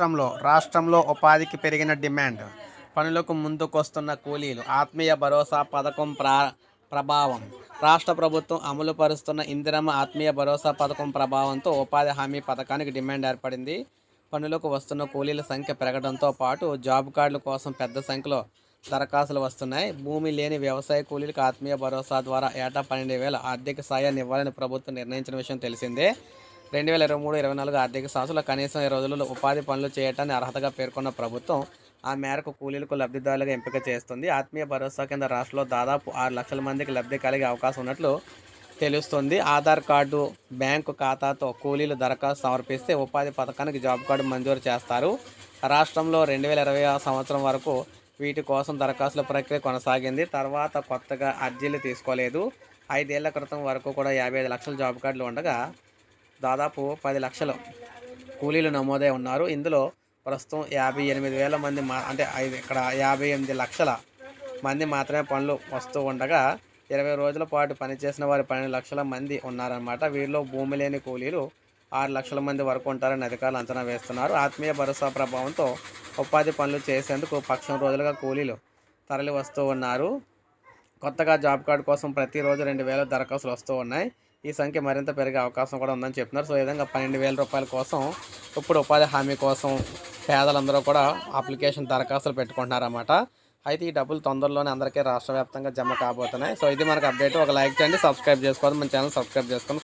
రాష్ట్రంలో రాష్ట్రంలో ఉపాధికి పెరిగిన డిమాండ్ పనులకు ముందుకొస్తున్న కూలీలు ఆత్మీయ భరోసా పథకం ప్రా ప్రభావం. రాష్ట్ర ప్రభుత్వం అమలు పరుస్తున్న ఇందిరమ్మ ఆత్మీయ భరోసా పథకం ప్రభావంతో ఉపాధి హామీ పథకానికి డిమాండ్ ఏర్పడింది. పనులకు వస్తున్న కూలీల సంఖ్య పెరగడంతో పాటు జాబ్ కార్డుల కోసం పెద్ద సంఖ్యలో దరఖాస్తులు వస్తున్నాయి. భూమి లేని వ్యవసాయ కూలీలకు ఆత్మీయ భరోసా ద్వారా ఏటా పన్నెండు వేల ఆర్థిక సాయాన్ని ఇవ్వాలని ప్రభుత్వం నిర్ణయించిన విషయం తెలిసిందే. రెండు వేల ఇరవై మూడు ఇరవై నాలుగు ఆర్థిక సంవత్సరంలో కనీసం ఈ రోజుల్లో ఉపాధి పనులు చేయటాన్ని అర్హతగా పేర్కొన్న ప్రభుత్వం ఆ మేరకు కూలీలకు లబ్ధిదారులుగా ఎంపిక చేస్తుంది. ఆత్మీయ భరోసా కింద రాష్ట్రంలో దాదాపు ఆరు లక్షల మందికి లబ్ధి కలిగే అవకాశం ఉన్నట్లు తెలుస్తుంది. ఆధార్ కార్డు బ్యాంకు ఖాతాతో కూలీలు దరఖాస్తు సమర్పిస్తే ఉపాధి పథకానికి జాబ్ కార్డు మంజూరు చేస్తారు. రాష్ట్రంలో రెండు వేల ఇరవై సంవత్సరం వరకు వీటి కోసం దరఖాస్తుల ప్రక్రియ కొనసాగింది. తర్వాత కొత్తగా అర్జీలు తీసుకోలేదు. ఐదేళ్ళ క్రితం వరకు కూడా యాభై ఐదు లక్షల జాబ్ కార్డులు ఉండగా దాదాపు పది లక్షలు కూలీలు నమోదై ఉన్నారు. ఇందులో ప్రస్తుతం యాభై ఎనిమిది వేల మంది మా అంటే ఐదు ఇక్కడ యాభై ఎనిమిది లక్షల మంది మాత్రమే పనులు వస్తూ ఉండగా ఇరవై రోజుల పాటు పనిచేసిన వారు పన్నెండు లక్షల మంది ఉన్నారన్నమాట. వీరిలో భూమి లేని కూలీలు ఆరు లక్షల మంది వరకు ఉంటారని అధికారులు అంచనా వేస్తున్నారు. ఆత్మీయ భరోసా ప్రభావంతో ఉపాధి పనులు చేసేందుకు పక్షం రోజులుగా కూలీలు తరలి వస్తూ ఉన్నారు. కొత్తగా జాబ్ కార్డు కోసం ప్రతిరోజు రెండు వేల దరఖాస్తులు వస్తూ ఉన్నాయి. ఈ సంఖ్య మరింత పెరిగే అవకాశం కూడా ఉందని చెప్తున్నారు. సో ఈ విధంగా పన్నెండు వేల రూపాయల కోసం ఇప్పుడు ఉపాధి హామీ కోసం పేదలందరూ కూడా అప్లికేషన్ దరఖాస్తులు పెట్టుకుంటున్నారన్నమాట. అయితే ఈ డబ్బులు తొందరలోనే అందరికీ రాష్ట్ర వ్యాప్తంగా జమ కాబోతున్నాయి. సో ఇది మనకు అప్డేట్. ఒక లైక్ చేయండి సబ్స్క్రైబ్ చేసుకోవాలి మన ఛానల్ సబ్స్క్రైబ్ చేసుకోండి